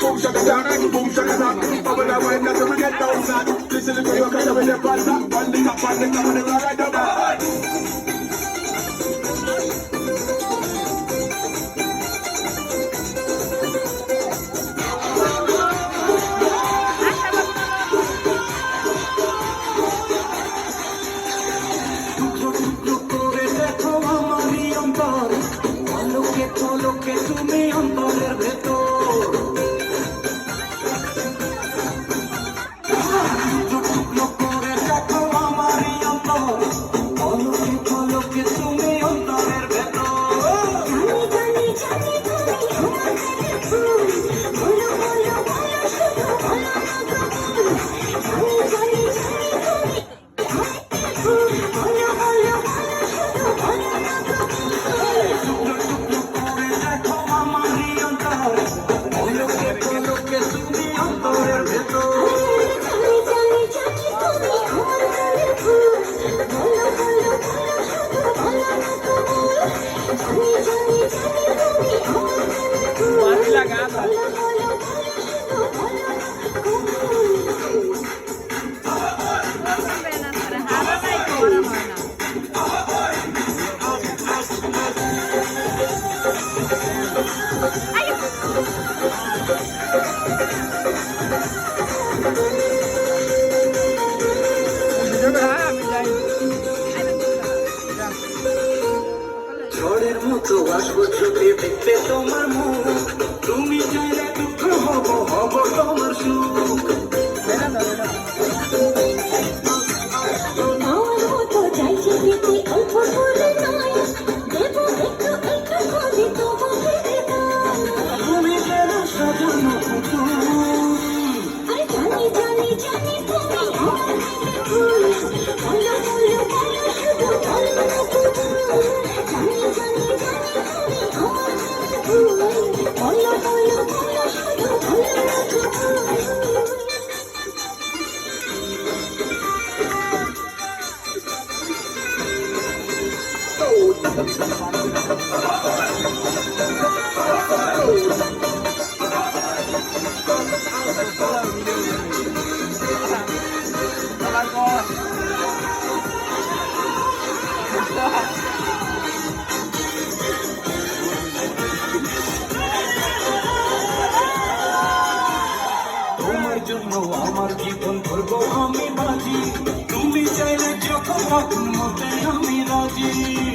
Boom shaka down, boom shaka down. Come on, I went down, we get down. Listen to your kind of in the past. On the top, on the top, and the right, the back. চোখে তুমি অন্ত ঝড়ের মতো আসব চোখে দেখতে তোমার মুখ। তুমি চাইলে দুঃখ হব হব তোমার সুখ। জানি জানি তুমি Oh, আমার জীবন করব আমি বাজি। তুমি চাইলে যখন মতে আমি রাজি।